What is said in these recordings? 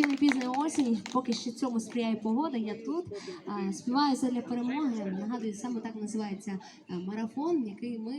пізня осінь, поки ще цьому сприяє погода. Я тут співаю для перемоги. Нагадую, саме так називається е, марафон, який ми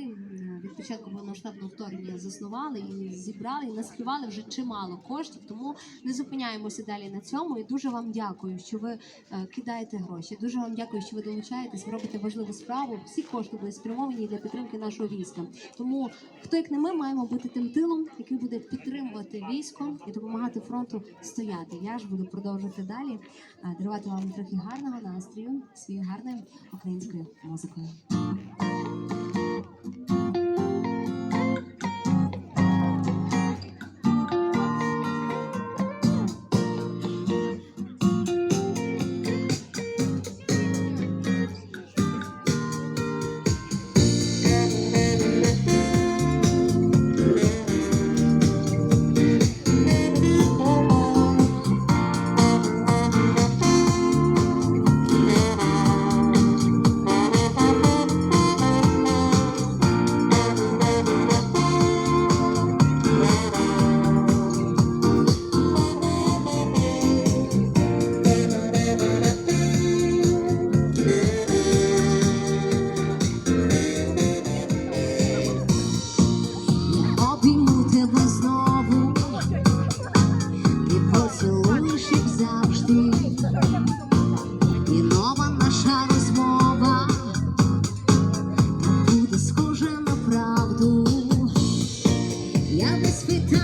від початку повномасштабного вторгнення заснували і зібрали, і наспівали вже чимало коштів. Тому не зупиняємося далі на цьому. І дуже вам дякую, що ви е, кидаєте гроші. Дуже вам дякую, що ви долучаєтесь, робите важливу справу. Всі кошти були спрямовані для підтримки нашого війська. Тому хто як не ми маємо бути тим тилом, який буде підтримувати військо і допомагати фронту стояти. Я ж буду продовжувати далі е, дарувати вам трохи гарного настрою своєю гарною українською музикою. Я не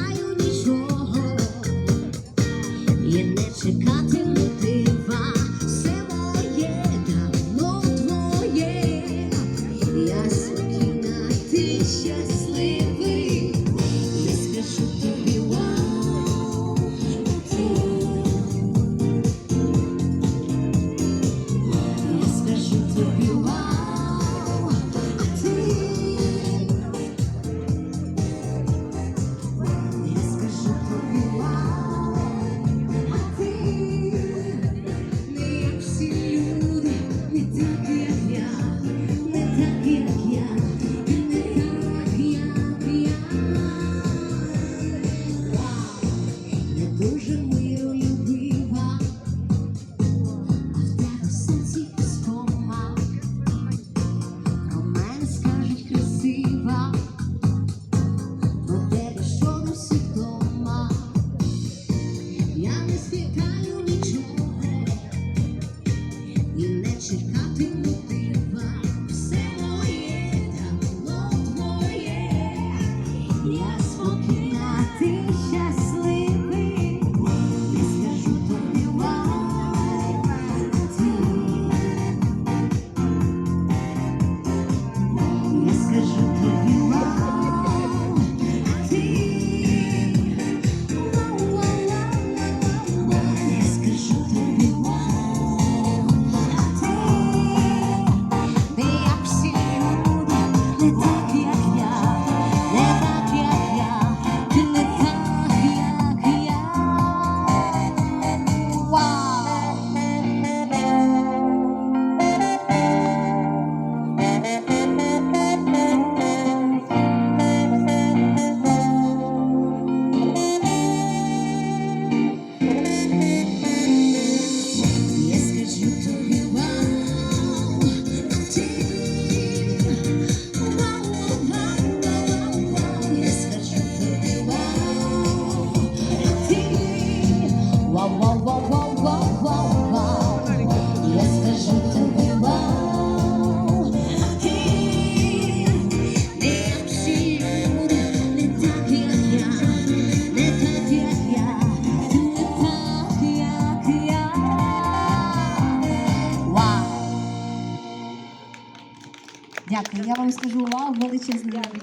Дякую. Я вам скажу вау, величезне дякую.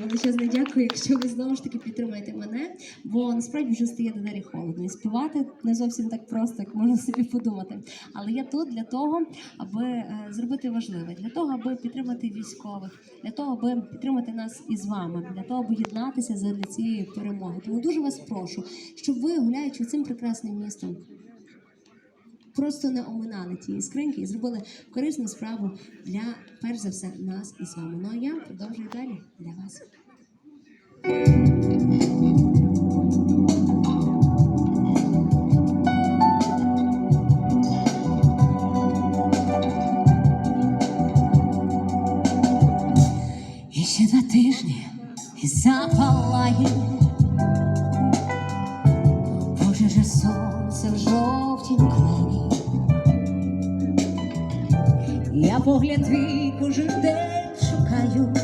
Величезне дякую, якщо ви знову ж таки підтримаєте мене, бо насправді вже стає дедалі холодно. І співати не зовсім так просто, як можна собі подумати. Але я тут для того, аби е, зробити важливе, для того, аби підтримати військових, для того, аби підтримати нас із вами, для того, аби єднатися задля цієї перемоги. Тому дуже вас прошу, щоб ви, гуляючи цим прекрасним містом, просто не оминали тієї скриньки і зробили корисну справу для перш за все нас і з вами. Ну а я продовжую далі для вас. І ще два тижні і запалає. Погляд твій кожен день шукаю.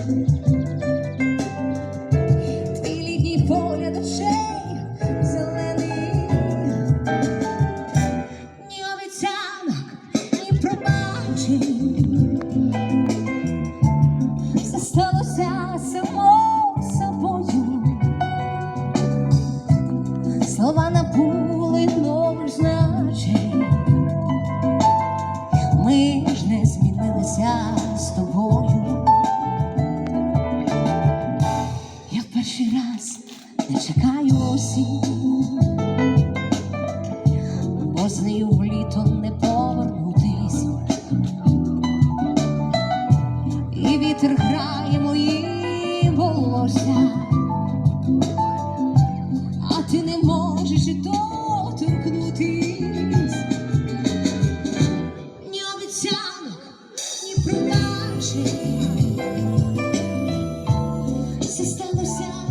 Все